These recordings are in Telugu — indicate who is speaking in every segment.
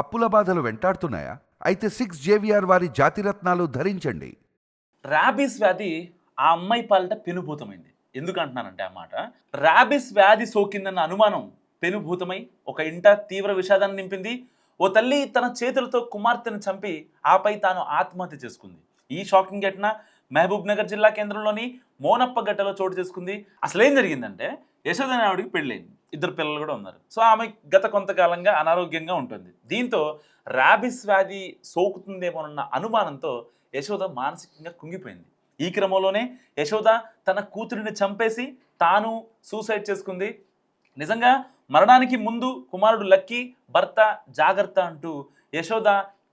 Speaker 1: అప్పుల బాధలు వెంటాడుతున్నాయా? అయితే సిక్స్ జేవిఆర్ వారి జాతిరత్నాలు ధరించండి.
Speaker 2: ర్యాబీస్ వ్యాధి ఆ అమ్మాయి పాలిట పెనుభూతమైంది. ఎందుకంటున్నానంటే ఆ మాట ర్యాబిస్ వ్యాధి సోకిందన్న అనుమానం పెనుభూతమై ఒక ఇంట తీవ్ర విషాదాన్ని నింపింది. ఓ తల్లి తన చేతులతో కుమార్తెను చంపి ఆపై తాను ఆత్మహత్య చేసుకుంది. ఈ షాకింగ్ ఘటన మహబూబ్ నగర్ జిల్లా కేంద్రంలోని మోనప్ప గడ్డలో చోటు చేసుకుంది. అసలు ఏం జరిగిందంటే యశోదన ఆవిడికి పెళ్ళైంది ఇద్దరు పిల్లలు కూడా ఉన్నారు. సో ఆమె గత కొంతకాలంగా అనారోగ్యంగా ఉంటుంది. దీంతో ర్యాబిస్ వ్యాధి సోకుతుందేమోనన్న అనుమానంతో యశోద మానసికంగా కుంగిపోయింది. ఈ క్రమంలోనే యశోద తన కూతురిని చంపేసి తాను సూసైడ్ చేసుకుంది. నిజంగా మరణానికి ముందు కుమారుడు లక్కీ భర్త జాగ్రత్త అంటూ యశోద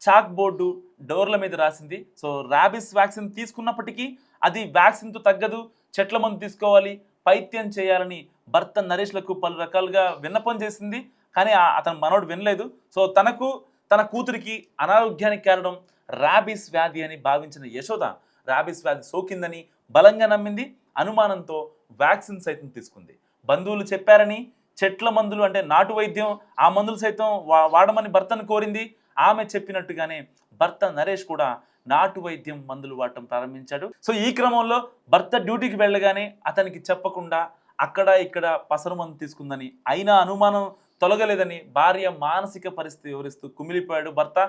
Speaker 2: చాక్ బోర్డు డోర్ల మీద రాసింది. సో ర్యాబిస్ వ్యాక్సిన్ తీసుకున్నప్పటికీ అది వ్యాక్సిన్తో తగ్గదు. చెట్ల మందు తీసుకోవాలి. పైత్యం చేయాలని భర్త నరేష్లకు పలు రకాలుగా విన్నపం చేసింది. కానీ అతను మనోడు వినలేదు. సో తనకు తన కూతురికి అనారోగ్యానికి కారణం రాబీస్ వ్యాధి అని భావించిన యశోద రాబీస్ వ్యాధి సోకిందని బలంగా నమ్మింది. అనుమానంతో వ్యాక్సిన్ సైతం తీసుకుంది. బంధువులు చెప్పారని చెట్ల మందులు అంటే నాటు వైద్యం ఆ మందులు సైతం వా- వాడమని భర్తను కోరింది. ఆమె చెప్పినట్టుగానే భర్త నరేష్ కూడా నాటు వైద్యం మందులు వాడటం ప్రారంభించాడు. సో ఈ క్రమంలో భర్త డ్యూటీకి వెళ్ళగానే అతనికి చెప్పకుండా అక్కడ ఇక్కడ పసరు తీసుకుందని. అయినా అనుమానం తొలగలేదని భార్య మానసిక పరిస్థితి వివరిస్తూ కుమిలిపోయాడు. భర్త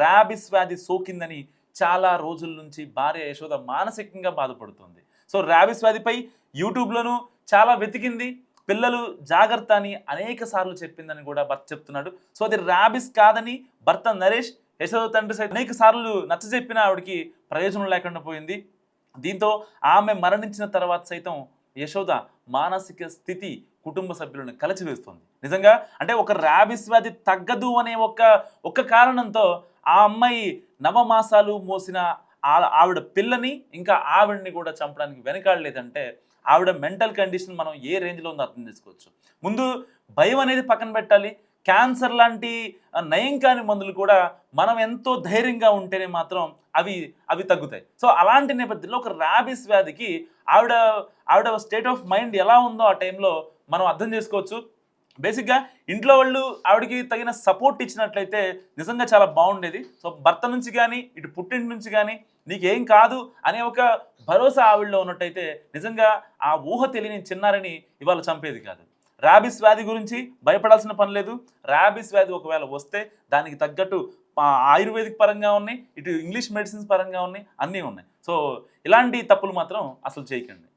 Speaker 2: ర్యాబిస్ వ్యాధి సోకిందని చాలా రోజుల నుంచి భార్య యశోద మానసికంగా బాధపడుతుంది. సో ర్యాబిస్ వ్యాధిపై యూట్యూబ్లోనూ చాలా వెతికింది. పిల్లలు జాగ్రత్త అని అనేక సార్లు చెప్పిందని కూడా భర్త చెప్తున్నాడు. సో అది ర్యాబిస్ కాదని భర్త నరేష్ యశోద తండ్రి సైతం అనేక సార్లు నచ్చజెప్పిన ఆవిడకి ప్రయోజనం లేకుండా పోయింది. దీంతో ఆమె మరణించిన తర్వాత సైతం యశోద మానసిక స్థితి కుటుంబ సభ్యులను కలచివేస్తుంది. నిజంగా అంటే ఒక ర్యాబిస్ వ్యాధి తగ్గదు అనే ఒక ఒక కారణంతో ఆ అమ్మాయి నవమాసాలు మోసిన ఆ- ఆవిడ పిల్లని ఇంకా ఆవిడని కూడా చంపడానికి వెనకాడలేదంటే ఆవిడ మెంటల్ కండిషన్ మనం ఏ రేంజ్లో ఉందో అర్థం చేసుకోవచ్చు. ముందు భయం అనేది పక్కన పెట్టాలి. క్యాన్సర్ లాంటి నయం కాని మందులు కూడా మనం ఎంతో ధైర్యంగా ఉంటేనే మాత్రం అవి అవి తగ్గుతాయి. సో అలాంటి నేపథ్యంలో ఒక ర్యాబిస్ వ్యాధికి ఆవిడ ఆవిడ స్టేట్ ఆఫ్ మైండ్ ఎలా ఉందో ఆ టైంలో మనం అర్థం చేసుకోవచ్చు. బేసిక్గా ఇంట్లో వాళ్ళు ఆవిడకి తగిన సపోర్ట్ ఇచ్చినట్లయితే నిజంగా చాలా బాగుండేది. సో భర్త నుంచి కానీ ఇటు పుట్టింటి నుంచి కానీ నీకేం కాదు అనే ఒక భరోసా ఆవిడలో ఉన్నట్టయితే నిజంగా ఆ ఊహ తెలియని చిన్నారని ఇవాళ చంపేది కాదు. ర్యాబిస్ వ్యాధి గురించి భయపడాల్సిన పని లేదు. ర్యాబిస్ వ్యాధి ఒకవేళ వస్తే దానికి తగ్గట్టు ఆయుర్వేదిక్ పరంగా ఉన్నాయి ఇటు ఇంగ్లీష్ మెడిసిన్స్ పరంగా ఉన్నాయి అన్నీ ఉన్నాయి. సో ఇలాంటి తప్పులు మాత్రం అసలు చేయకండి.